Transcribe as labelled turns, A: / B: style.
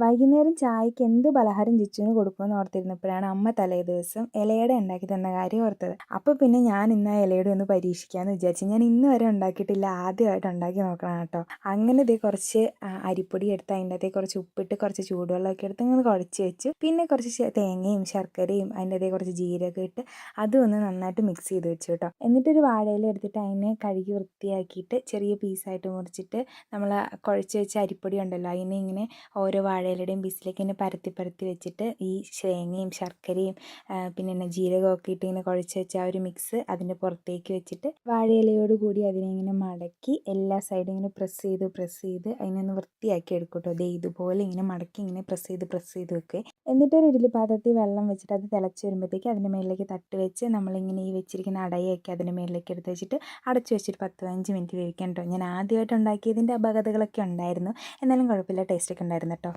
A: വൈകുന്നേരം ചായക്ക് എന്ത് പലഹാരം ജിച്ചുവിന് കൊടുക്കുമെന്ന് ഓർത്തിരുന്നപ്പോഴാണ് അമ്മ തലേ ദിവസം ഇലയുടെ ഉണ്ടാക്കി തന്ന കാര്യം ഓർത്തത്. അപ്പോൾ പിന്നെ ഞാൻ ഇന്ന് ആ ഇലയുടെ ഒന്ന് പരീക്ഷിക്കാമെന്ന് വിചാരിച്ചു ഞാൻ ഇന്ന് വരെ ഉണ്ടാക്കിയിട്ടില്ല. ആദ്യമായിട്ട് ഉണ്ടാക്കി നോക്കണം കേട്ടോ അങ്ങനെ ഇതേ കുറച്ച് അരിപ്പൊടി എടുത്ത് അതിന്റെ അതേ കുറച്ച് ഉപ്പിട്ട് കുറച്ച് ചൂടുവെള്ളമൊക്കെ എടുത്ത് ഇങ്ങനെ കുഴച്ച് വെച്ച്. പിന്നെ കുറച്ച് തേങ്ങയും ശർക്കരയും അതിന്റെ അതേ കുറച്ച് ജീരകം ഇട്ട് അതും ഒന്ന് നന്നായിട്ട് മിക്സ് ചെയ്ത് വെച്ചു കേട്ടോ എന്നിട്ടൊരു വാഴയില എടുത്തിട്ട് അതിനെ കഴുകി വൃത്തിയാക്കിയിട്ട് ചെറിയ പീസായിട്ട് മുറിച്ചിട്ട് നമ്മൾ കുഴച്ച് വെച്ച അരിപ്പൊടി ഉണ്ടല്ലോ അതിനെ ഇങ്ങനെ ഓരോ വാഴയിലയുടെയും ബിസിലേക്ക് ഇങ്ങനെ പരത്തി പരത്തി വെച്ചിട്ട് ഈ തേങ്ങയും ശർക്കരയും പിന്നെ എന്നാ ജീരകമൊക്കെ ഇട്ട് ഇങ്ങനെ കുഴച്ച് വെച്ച ആ ഒരു മിക്സ് അതിന്റെ പുറത്തേക്ക് വെച്ചിട്ട് വാഴയിലയോട് കൂടി അതിനെ ഇങ്ങനെ മടക്കി എല്ലാ സൈഡും ഇങ്ങനെ പ്രസ് ചെയ്ത് പ്രസ് ചെയ്ത് അതിനൊന്ന് വൃത്തിയാക്കി എടുക്കും കേട്ടോ ദേ ഇതുപോലെ ഇങ്ങനെ മടക്കി ഇങ്ങനെ പ്രസ് ചെയ്ത് പ്രസ് ചെയ്ത് വെക്കുക എന്നിട്ട് ഒരു പാത്രത്തിൽ വെള്ളം വെച്ചിട്ട് അത് തിളച്ച് വരുമ്പോഴത്തേക്ക് അതിന്റെ മേളിലേക്ക് തട്ട് വെച്ച് നമ്മളിങ്ങനെ ഈ വെച്ചിരിക്കുന്ന അടയൊക്കെ അതിന്റെ മേളിലേക്ക് എടുത്ത് വെച്ചിട്ട് അടച്ചു വെച്ചിട്ട് പത്ത് പതിനഞ്ച് മിനിറ്റ് വേവിക്കാൻ കേട്ടോ ഞാൻ ആദ്യമായിട്ട് ഉണ്ടാക്കിയതിന്റെ അപകടങ്ങളൊക്കെ ഉണ്ടായിരുന്നു. എന്നാലും കുഴപ്പമില്ല ടേസ്റ്റൊക്കെ ഉണ്ടായിരുന്നു കേട്ടോ